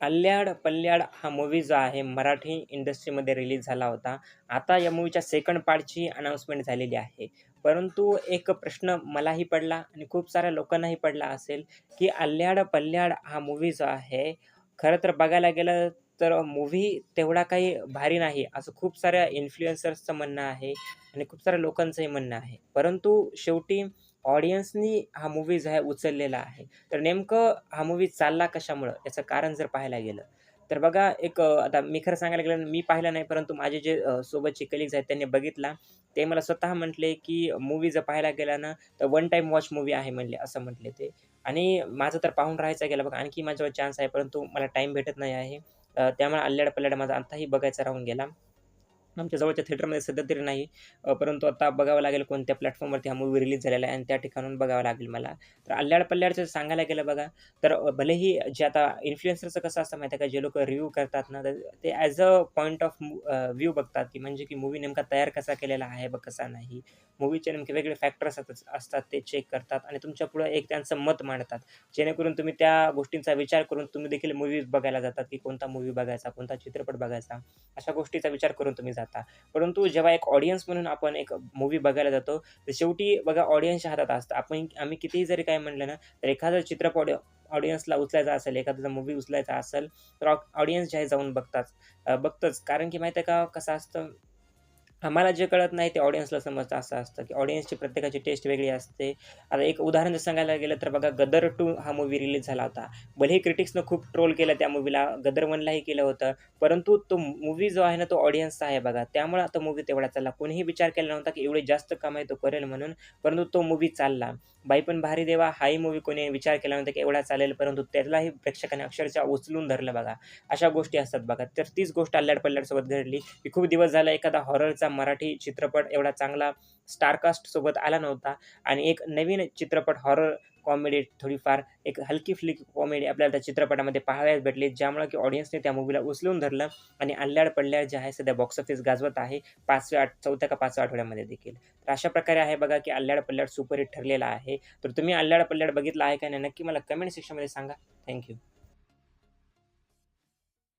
अल्याड पल्याड हा मूव्ही जो आहे मराठी इंडस्ट्रीमध्ये रिलीज झाला होता. आता या मूवीच्या सेकंड पार्टची अनाउन्समेंट झालेली आहे. परंतु एक प्रश्न मलाही पडला आणि खूप साऱ्या लोकांनाही पडला असेल, की अल्याड पल्याड हा मूव्ही जो आहे, खरं तर बघायला गेलं तर मूव्ही तेवढा काही भारी नाही, असं खूप साऱ्या इन्फ्लुएन्सर्सचं म्हणणं आहे आणि खूप साऱ्या लोकांचंही म्हणणं आहे. परंतु शेवटी ऑडियन्सनी हा मूव्ही जो आहे उचललेला आहे. तर नेमकं हा मूव्ही चालला कशामुळं? याचं कारण जर पाहायला गेलं, तर बघा एक आता मी खरं सांगायला गेलं मी पाहिला नाही, परंतु माझे जे सोबतचे कलिग्स आहेत त्यांनी बघितला. ते मला स्वतः म्हटले, की मूव्ही जर पाहायला गेला ना, तर वन टाईम वॉच मूव्ही आहे म्हणले, असं म्हटले ते. आणि माझं तर पाहून राहायचा गेला बघा. आणखी माझ्यावर चान्स आहे, परंतु मला टाईम भेटत नाही आहे. त्यामुळे अल्याड पल्ल्याड माझा आत्ताही बघायचा राहून गेला. आमच्या जवळच्या थिएटरमध्ये सध्या तरी नाही. परंतु आता बघावं लागेल कोणत्या प्लॅटफॉर्मवरती हा मूव्ही रिलीज झालेला आहे आणि त्या ठिकाणाहून बघावं लागेल मला. तर अल्याड पल्ल्याडचं सांगायला गेलं बघा, तर भलेही जे आता इन्फ्लुएन्सरचं कसं असतं माहिती आहे का, जे लोक रिव्ह्यू करतात ना, तर ते as a point of view बघतात, की म्हणजे की मूव्ही नेमका तयार कसा केलेला आहे व कसा नाही. मूवीचे नेमके वेगळे फॅक्टर्स असतात ते चेक करतात आणि तुमच्यापुढं एक त्यांचं मत मांडतात. जेणेकरून तुम्ही त्या गोष्टींचा विचार करून तुम्ही देखील मूव्ही बघायला जातात, की कोणता मूव्ही बघायचा, कोणता चित्रपट बघायचा. अशा गोष्टीचा विचार करून तुम्ही जाता. परंतु जेव्हा एक ऑडियन्स म्हणून आपण एक मूव्ही बघायला जातो, तर शेवटी बघा ऑडियन्सच्या हातात असतं. आपण आम्ही कितीही जरी काय म्हटलं ना, तर एखादा चित्रपट ऑडियन्सला उचलायचा असेल, एखादा मूवी उचलायचा असेल, तर ऑडियन्स जे आहे जाऊन बघतात अ, बघतंच. कारण की माहिती आहे का, कसं असतं आम्हाला जे कळत नाही ते ऑडियन्सला समजतं असं असतं, की ऑडियन्सची प्रत्येकाची टेस्ट वेगळी असते. आता एक उदाहरण जर सांगायला गेलं तर बघा गदर टू हा मूवी रिलीज झाला होता. भलेही क्रिटिक्सनं खूप ट्रोल केलं त्या मूवीला गदर वनलाही केलं होतं. परंतु तो मूव्ही जो आहे ना, तो ऑडियन्सचा आहे बघा. त्यामुळे तो मूवी तेवढा चालला. कोणीही विचार केला नव्हता, की एवढे जास्त कमाई तो करेल म्हणून, परंतु तो मूव्ही चालला. बाई पण भारी देवा हाही मूव्ही कोणी विचार केला नव्हता, की एवढा चालेल, परंतु त्यालाही प्रेक्षकांनी अक्षरशः उचलून धरलं बघा. अशा गोष्टी असतात बघा. तर तीच गोष्ट अल्याड पल्ल्याडसोबत घडली, की खूप दिवस झाला एखादा हॉररचा मराठी चित्रपट एवढा चांगला स्टारकास्ट सोबत आला नव्हता आणि एक नवीन चित्रपट हॉरर कॉमेडी थोडीफार एक हलकी-फुलकी कॉमेडी आपल्याला त्या चित्रपटामध्ये पाहावयास भेटली. ज्यामुळे की ऑडियन्सने त्या मूवीला उचलून धरलं आणि अल्ल्याड पडल्याड जे आहे सध्या बॉक्स ऑफिस गाजवत आहे पाचव्या आठ चौथ्या का पाचव्या आठवड्यामध्ये देखील. तर अशा प्रकारे आहे बघा, की अल्ल्याड पल्ल्याड सुपरहिट ठरलेला आहे. तर तुम्ही अल्ल्याड पल्ल्याड बघितला आहे का नाही? नक्की मला कमेंट सेक्शनमध्ये सांगा. थँक